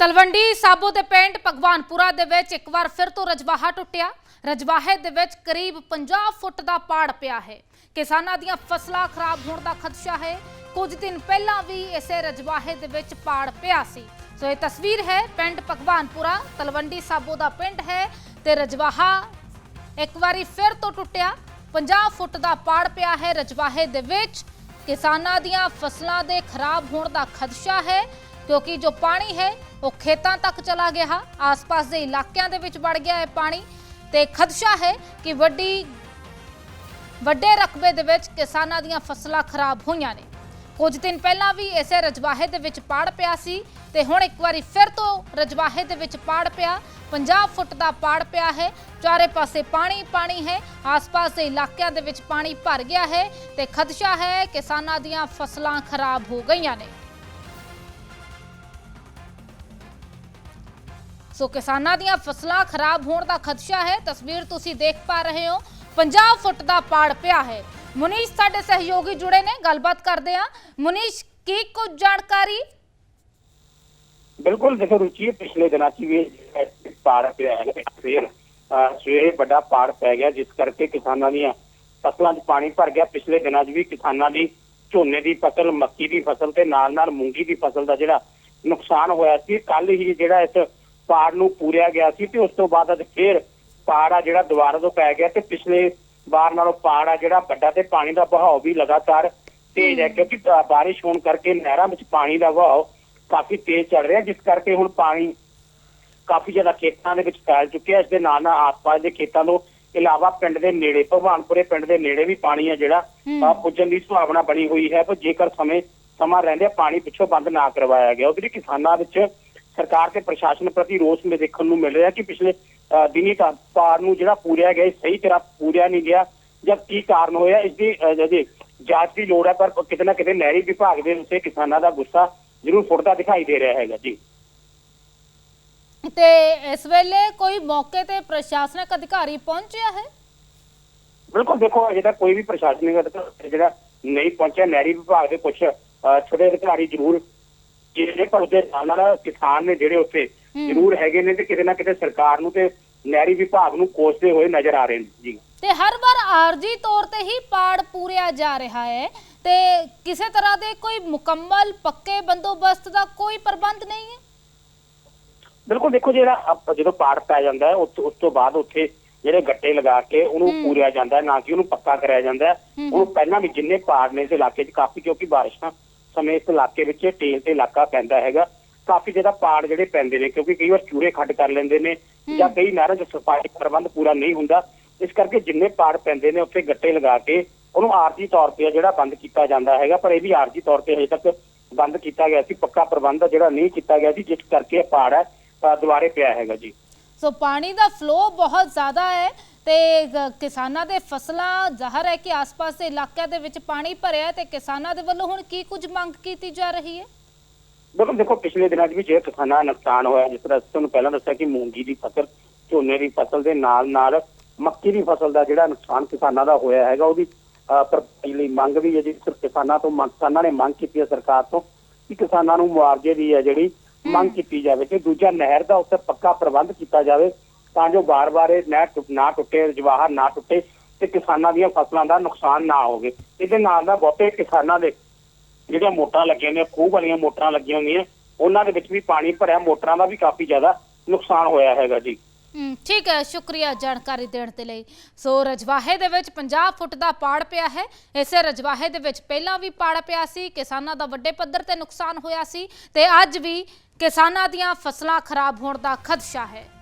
ਤਲਵੰਡੀ ਸਾਬੋ ਦੇ ਪਿੰਡ ਭਗਵਾਨਪੁਰਾ ਦੇ ਵਿੱਚ ਇੱਕ ਵਾਰ ਫਿਰ ਤੋਂ ਰਜਵਾਹਾ ਟੁੱਟਿਆ। ਰਜਵਾਹੇ ਦੇ ਵਿੱਚ ਕਰੀਬ 50 ਫੁੱਟ ਦਾ ਪਾੜ ਪਿਆ ਹੈ। ਕਿਸਾਨਾਂ ਦੀਆਂ ਫਸਲਾਂ ਖਰਾਬ ਹੋਣ ਦਾ ਖਦਸ਼ਾ ਹੈ। ਕੁਝ ਦਿਨ ਪਹਿਲਾਂ ਵੀ ਇਸੇ ਰਜਵਾਹੇ ਦੇ ਵਿੱਚ ਪਾੜ ਪਿਆ ਸੀ। ਸੋ ਇਹ ਤਸਵੀਰ ਹੈ, ਪਿੰਡ ਭਗਵਾਨਪੁਰਾ, ਤਲਵੰਡੀ ਸਾਬੋ ਦਾ ਪਿੰਡ ਹੈ ਤੇ ਰਜਵਾਹਾ ਇੱਕ ਵਾਰੀ ਫਿਰ ਤੋਂ ਟੁੱਟਿਆ। 50 ਫੁੱਟ ਦਾ ਪਾੜ ਪਿਆ ਹੈ ਰਜਵਾਹੇ ਦੇ ਵਿੱਚ। ਕਿਸਾਨਾਂ ਦੀਆਂ ਫਸਲਾਂ ਦੇ ਖਰਾਬ ਹੋਣ ਦਾ ਖਦਸ਼ਾ ਹੈ। ਕਿਉਂਕਿ ਜੋ ਪਾਣੀ ਹੈ, ਉਹ ਖੇਤਾਂ ਤੱਕ ਚਲਾ ਗਿਆ ਆਸ-ਪਾਸ ਦੇ ਇਲਾਕਿਆਂ ਦੇ ਵਿੱਚ ਵੜ ਗਿਆ ਹੈ ਪਾਣੀ। ਤੇ ਖਦਸ਼ਾ ਹੈ ਕਿ ਵੱਡੀ, ਵੱਡੇ ਰਕਬੇ ਦੇ ਵਿੱਚ ਕਿਸਾਨਾਂ ਦੀਆਂ ਫਸਲਾਂ ਖਰਾਬ ਹੋਈਆਂ ਨੇ। ਕੁਝ ਦਿਨ ਪਹਿਲਾਂ ਵੀ ਇਸੇ ਰਜਵਾਹੇ ਦੇ ਵਿੱਚ ਪਾੜ ਪਿਆ ਸੀ ਤੇ ਹੁਣ ਇੱਕ ਵਾਰੀ ਫਿਰ ਤੋਂ ਰਜਵਾਹੇ ਦੇ ਵਿੱਚ ਪਾੜ ਪਿਆ। 50 ਫੁੱਟ ਦਾ ਪਾੜ ਪਿਆ ਹੈ, ਚਾਰੇ ਪਾਸੇ ਪਾਣੀ ਪਾਣੀ ਹੈ। ਆਸ-ਪਾਸ ਦੇ ਇਲਾਕਿਆਂ ਦੇ ਵਿੱਚ ਪਾਣੀ ਭਰ ਗਿਆ ਹੈ ਤੇ ਖਦਸ਼ਾ ਹੈ ਕਿਸਾਨਾਂ ਦੀਆਂ ਫਸਲਾਂ ਖਰਾਬ ਹੋ ਗਈਆਂ ਨੇ। ਸੋ ਕਿਸਾਨਾਂ ਦੀਆਂ ਫਸਲਾਂ ਖਰਾਬ ਹੋਣ ਦਾ ਖਦਸ਼ਾ ਹੈ। ਤਸਵੀਰ ਤੁਸੀਂ ਦੇਖ ਪਾ ਰਹੇ ਹੋ। 50 ਫੁੱਟ ਦਾ ਪਾੜ ਪਿਆ ਹੈ। ਮੁਨੀਸ਼ ਸਾਡੇ ਸਹਿਯੋਗੀ ਜੁੜੇ ਨੇ, ਗੱਲਬਾਤ ਕਰਦੇ ਆ ਮੁਨੀਸ਼, ਕੀ ਕੁਝ ਜਾਣਕਾਰੀ? ਬਿਲਕੁਲ, ਦੇਖੋ ਰੁਚੀ ਪਿਛਲੇ ਦਿਨਾਂ 'ਚ ਵੀ ਪਾੜ ਪਿਆ ਹੈ। ਫਿਰ ਸਵੇਰੇ ਵੱਡਾ ਪਾੜ ਪੈ ਗਿਆ, ਜਿਸ ਕਰਕੇ ਕਿਸਾਨਾਂ ਦੀਆਂ ਫਸਲਾਂ 'ਚ ਪਾਣੀ ਭਰ ਗਿਆ। ਪਿਛਲੇ ਦਿਨਾਂ 'ਚ ਵੀ ਕਿਸਾਨਾਂ ਦੀ ਝੋਨੇ ਦੀ ਫਸਲ, ਮੱਕੀ ਦੀ ਫਸਲ ਤੇ ਨਾਲ ਨਾਲ ਮੂੰਗੀ ਦੀ ਫਸਲ ਦਾ ਜਿਹੜਾ ਨੁਕਸਾਨ ਹੋਇਆ ਸੀ। ਕੱਲ ਹੀ ਜਿਹੜਾ ਇਸ ਪਾੜ ਨੂੰ ਪੂਰਿਆ ਗਿਆ ਸੀ ਤੇ ਉਸ ਤੋਂ ਬਾਅਦ ਅੱਜ ਫੇਰ ਪਾੜ ਆ ਜਿਹੜਾ ਦੁਬਾਰਾ ਤੋਂ ਪੈ ਗਿਆ ਤੇ ਪਿਛਲੇ ਵਾਰ ਨਾਲੋਂ ਪਾੜ ਆ ਜਿਹੜਾ ਵੱਡਾ ਤੇ ਪਾਣੀ ਦਾ ਵਹਾਅ ਵੀ ਲਗਾਤਾਰ ਤੇਜ਼ ਹੈ ਕਿਉਂਕਿ ਬਾਰਿਸ਼ ਹੋਣ ਕਰਕੇ ਨਹਿਰਾਂ ਵਿੱਚ ਪਾਣੀ ਦਾ ਵਹਾਅ ਕਾਫੀ ਤੇਜ਼ ਚੱਲ ਰਿਹਾ ਜਿਸ ਕਰਕੇ ਹੁਣ ਪਾਣੀ ਕਾਫੀ ਜ਼ਿਆਦਾ ਖੇਤਾਂ ਦੇ ਵਿੱਚ ਫੈਲ ਚੁੱਕਿਆ ਇਸ ਦੇ ਨਾਲ ਨਾਲ ਆਸ-ਪਾਸ ਦੇ ਖੇਤਾਂ ਤੋਂ ਇਲਾਵਾ ਪਿੰਡ ਦੇ ਨੇੜੇ ਭਗਵਾਨਪੁਰੇ ਪਿੰਡ ਦੇ ਨੇੜੇ ਵੀ ਪਾਣੀ ਹੈ। ਜਿਹੜਾ ਪੁੱਜਣ ਦੀ ਸੰਭਾਵਨਾ ਬਣੀ ਹੋਈ ਹੈ। ਪਰ ਜੇਕਰ ਸਮੇਂ ਸਮਾਂ ਰਹਿੰਦੇ ਪਾਣੀ ਪਿੱਛੋਂ ਬੰਦ ਨਾ ਕਰਵਾਇਆ ਗਿਆ। ਉਹਦੇ ਲਈ ਕਿਸਾਨਾਂ ਵਿੱਚ ਸਰਕਾਰ ਤੇ ਪ੍ਰਸ਼ਾਸਨ ਪ੍ਰਤੀ ਰੋਸ ਮੇ ਦੇਖਣ ਨੂੰ ਮਿਲ ਰਿਹਾ ਕਿ ਪਿਛਲੇ ਦਿਨੀ ਤਾਂ ਪਾਰ ਨੂੰ ਜਿਹੜਾ ਪੂਰਿਆ ਗਿਆ ਸਹੀ ਤਰ੍ਹਾਂ ਪੂਰਿਆ ਨਹੀਂ ਗਿਆ। ਜਦ ਕੀ ਕਾਰਨ ਹੋਇਆ ਇਸ ਦੀ ਜਿਹੜੀ ਜਾਂਚ ਦੀ ਲੋੜ ਹੈ ਪਰ ਕਿਤੇ ਨਾ ਕਿਤੇ ਨਹਿਰੀ ਵਿਭਾਗ ਦੇ ਉੱਤੇ ਕਿਸਾਨਾਂ ਦਾ ਗੁੱਸਾ ਜ਼ਰੂਰ ਫੁੱਟਦਾ ਦਿਖਾਈ ਦੇ ਰਿਹਾ ਹੈਗਾ ਜੀ। ਤੇ ਇਸ ਵੇਲੇ ਕੋਈ ਮੌਕੇ ਤੇ ਪ੍ਰਸ਼ਾਸਨਿਕ ਅਧਿਕਾਰੀ ਪਹੁੰਚਿਆ ਹੈ? ਬਿਲਕੁਲ ਦੇਖੋ ਅਜੇ ਤੱਕ ਕੋਈ ਵੀ ਪ੍ਰਸ਼ਾਸਨਿਕ ਅਧਿਕਾਰੀ ਜਿਹੜਾ ਨਹੀਂ ਪਹੁੰਚਿਆ ਨਹਿਰੀ ਵਿਭਾਗ ਦੇ ਕੁਝ ਛੋਟੇ ਅਧਿਕਾਰੀ ਜ਼ਰੂਰ ਜਿਹੜੇ ਪਰ ਉਹਦੇ ਨਾਲ ਨਾਲ ਕਿਸਾਨ ਨੇ ਜਿਹੜੇ ਉੱਥੇ ਜ਼ਰੂਰ ਹੈਗੇ ਨੇ ਤੇ ਕਿਤੇ ਨਾ ਕਿਤੇ ਸਰਕਾਰ ਨੂੰ ਤੇ ਨਹਿਰੀ ਵਿਭਾਗ ਨੂੰ ਕੋਸਦੇ ਹੋਏ ਨਜ਼ਰ ਆ ਰਹੇ ਨੇ ਜੀ। ਤੇ ਹਰ ਵਾਰ ਆਰਜੀ ਤੌਰ ਤੇ ਹੀ ਪਾੜ ਪੂਰਿਆ ਜਾ ਰਿਹਾ ਹੈ ਤੇ ਕਿਸੇ ਤਰ੍ਹਾਂ ਦੇ ਕੋਈ ਮੁਕੰਮਲ ਪੱਕੇ ਬੰਦੋਬਸਤ ਦਾ ਕੋਈ ਪ੍ਰਬੰਧ ਨਹੀਂ ਹੈ? ਬਿਲਕੁਲ ਦੇਖੋ ਜਿਹੜਾ ਜਦੋਂ ਪਾੜ ਪੈ ਜਾਂਦਾ ਹੈ ਉਸ ਉਸ ਤੋਂ ਬਾਅਦ ਉੱਥੇ ਜਿਹੜੇ ਗੱਟੇ ਲਗਾ ਕੇ ਉਹਨੂੰ ਪੂਰਿਆ ਜਾਂਦਾ ਹੈ ਨਾ ਕਿ ਉਹਨੂੰ ਪੱਕਾ ਕਰਿਆ ਜਾਂਦਾ ਹੈ। ਉਹ ਪਹਿਲਾਂ ਵੀ ਜਿੰਨੇ ਪਾੜ ਨੇ ਇਸ ਇਲਾਕੇ 'ਚ ਕਾਫੀ ਕਿਉਂਕਿ ਬਾਰਿਸ਼ਾਂ ਸਮੇਂ ਇਸ ਇਲਾਕੇ ਵਿੱਚ ਟੇਲ ਤੇ ਇਲਾਕਾ ਪੈਂਦਾ ਹੈਗਾ। ਕਾਫੀ ਜ਼ਿਆਦਾ ਪਾੜ ਜਿਹੜੇ ਪੈਂਦੇ ਨੇ ਕਿਉਂਕਿ ਕਈ ਵਾਰ ਚੂਰੇ ਖੱਡ ਕਰ ਲੈਂਦੇ ਨੇ ਜਾਂ ਕਈ ਨਹਿਰਾਂ 'ਚ ਸਫ਼ਾਈ ਪ੍ਰਬੰਧ ਪੂਰਾ ਨਹੀਂ ਹੁੰਦਾ। ਇਸ ਕਰਕੇ ਜਿੰਨੇ ਪਾੜ ਪੈਂਦੇ ਨੇ ਉੱਥੇ ਗੱਟੇ ਲਗਾ ਕੇ ਉਹਨੂੰ ਆਰਜੀ ਤੌਰ ਤੇ ਜਿਹੜਾ ਬੰਦ ਕੀਤਾ ਜਾਂਦਾ ਹੈਗਾ। ਪਰ ਇਹ ਵੀ ਆਰਜੀ ਤੌਰ ਤੇ ਹਜੇ ਤੱਕ ਬੰਦ ਕੀਤਾ ਗਿਆ ਸੀ ਪੱਕਾ ਪ੍ਰਬੰਧ ਜਿਹੜਾ ਨਹੀਂ ਕੀਤਾ ਗਿਆ ਸੀ ਜਿਸ ਕਰਕੇ ਇਹ ਪਾੜ ਹੈ ਦੁਬਾਰੇ ਪਿਆ ਹੈਗਾ ਜੀ। ਸੋ ਪਾਣੀ ਦਾ ਫਲੋ ਬਹੁਤ ਜ਼ਿਆਦਾ ਹੈ। ਤੇ ਗ- ਕਿਸਾਨਾਂ ਦੇ ਫਸਲਾਂ ਜ਼ਾਹਰ ਹੈ ਕਿ ਆਸ-ਪਾਸ ਦੇ ਇਲਾਕਿਆਂ ਦੇ ਵਿੱਚ ਪਾਣੀ ਭਰਿਆ ਹੈ ਤੇ ਕਿਸਾਨਾਂ ਦੇ ਵੱਲੋਂ ਹੁਣ ਕੀ ਕੁਝ ਮੰਗ ਕੀਤੀ ਜਾ ਰਹੀ ਹੈ? ਬਿਲਕੁਲ ਦੇਖੋ ਪਿਛਲੇ ਦਿਨਾਂ 'ਚ ਵੀ ਜੇ ਕਿਸਾਨਾਂ ਦਾ ਨੁਕਸਾਨ ਹੋਇਆ ਜਿਸ ਤਰ੍ਹਾਂ ਅਸੀਂ ਤੁਹਾਨੂੰ ਪਹਿਲਾਂ ਦੱਸਿਆ ਕਿ ਮੂੰਗੀ ਦੀ ਫਸਲ ਝੋਨੇ ਦੀ ਫਸਲ ਦੇ ਨਾਲ ਨਾਲ ਮੱਕੀ ਦੀ ਫਸਲ ਦਾ ਜਿਹੜਾ ਨੁਕਸਾਨ ਕਿਸਾਨਾਂ ਦਾ ਹੋਇਆ ਹੈਗਾ ਉਹਦੀ ਅਹ, ਭਰਪਾਈ ਲਈ ਮੰਗ ਵੀ ਹੈ ਜੀ ਸਰ ਕਿਸਾਨਾਂ ਤੋਂ ਮੰਗ ਕਿਸਾਨਾਂ ਨੇ ਮੰਗ ਕੀਤੀ ਹੈ ਸਰਕਾਰ ਤੋਂ ਕਿ ਕਿਸਾਨਾਂ ਨੂੰ ਮੁਆਵਜ਼ੇ ਦੀ ਹੈ ਜਿਹੜੀ ਮੰਗ ਕੀਤੀ ਜਾਵੇ ਤੇ ਦੂਜਾ ਨਹਿਰ ਦਾ ਉੱਤੇ ਪੱਕਾ ਪ੍ਰਬੰਧ ਕੀਤਾ ਜਾਵੇ ਤਾਂ ਜੋ ਬਾਰ-ਬਾਰ ਇਹ ਨਹਿਰ ਟੁੱਟ- ਨਾ ਟੁੱਟੇ, ਜਵਾਹਰ ਨਾ ਟੁੱਟੇ ਤੇ ਕਿਸਾਨਾਂ ਦੀਆਂ ਫਸਲਾਂ ਦਾ ਨੁਕਸਾਨ ਨਾ ਹੋਵੇ। ਇਹਦੇ ਨਾਲ ਨਾਲ ਬਹੁਤੇ ਕਿਸਾਨਾਂ ਦੇ ਜਿਹੜੀਆਂ ਮੋਟਰਾਂ ਲੱਗੀਆਂ ਨੇ ਖੂਹ ਵਾਲੀਆਂ ਮੋਟਰਾਂ ਲੱਗੀਆਂ ਹੋਈਆਂ, ਉਹਨਾਂ ਦੇ ਵਿੱਚ ਵੀ ਪਾਣੀ ਭਰਿਆ, ਮੋਟਰਾਂ ਦਾ ਵੀ ਕਾਫੀ ਜ਼ਿਆਦਾ ਨੁਕਸਾਨ ਹੋਇਆ ਹੈਗਾ ਜੀ। ਠੀਕ ਹੈ, ਸ਼ੁਕਰੀਆ ਜਾਣਕਾਰੀ ਦੇਣ ਦੇ ਲਈ। ਸੋ ਰਜਵਾਹੇ ਦੇ ਵਿੱਚ 50 ਫੁੱਟ ਦਾ ਪਾੜ ਪਿਆ ਹੈ। ਇਸੇ ਰਜਵਾਹੇ ਦੇ ਵਿੱਚ ਪਹਿਲਾਂ ਵੀ ਪਾੜ ਪਿਆ ਸੀ, ਕਿਸਾਨਾਂ ਦਾ ਵੱਡੇ ਪੱਧਰ ਤੇ ਨੁਕਸਾਨ ਹੋਇਆ ਸੀ ਤੇ ਅੱਜ ਵੀ ਕਿਸਾਨਾਂ ਦੀਆਂ ਫਸਲਾਂ ਖਰਾਬ ਹੋਣ ਦਾ ਖਦਸ਼ਾ ਹੈ।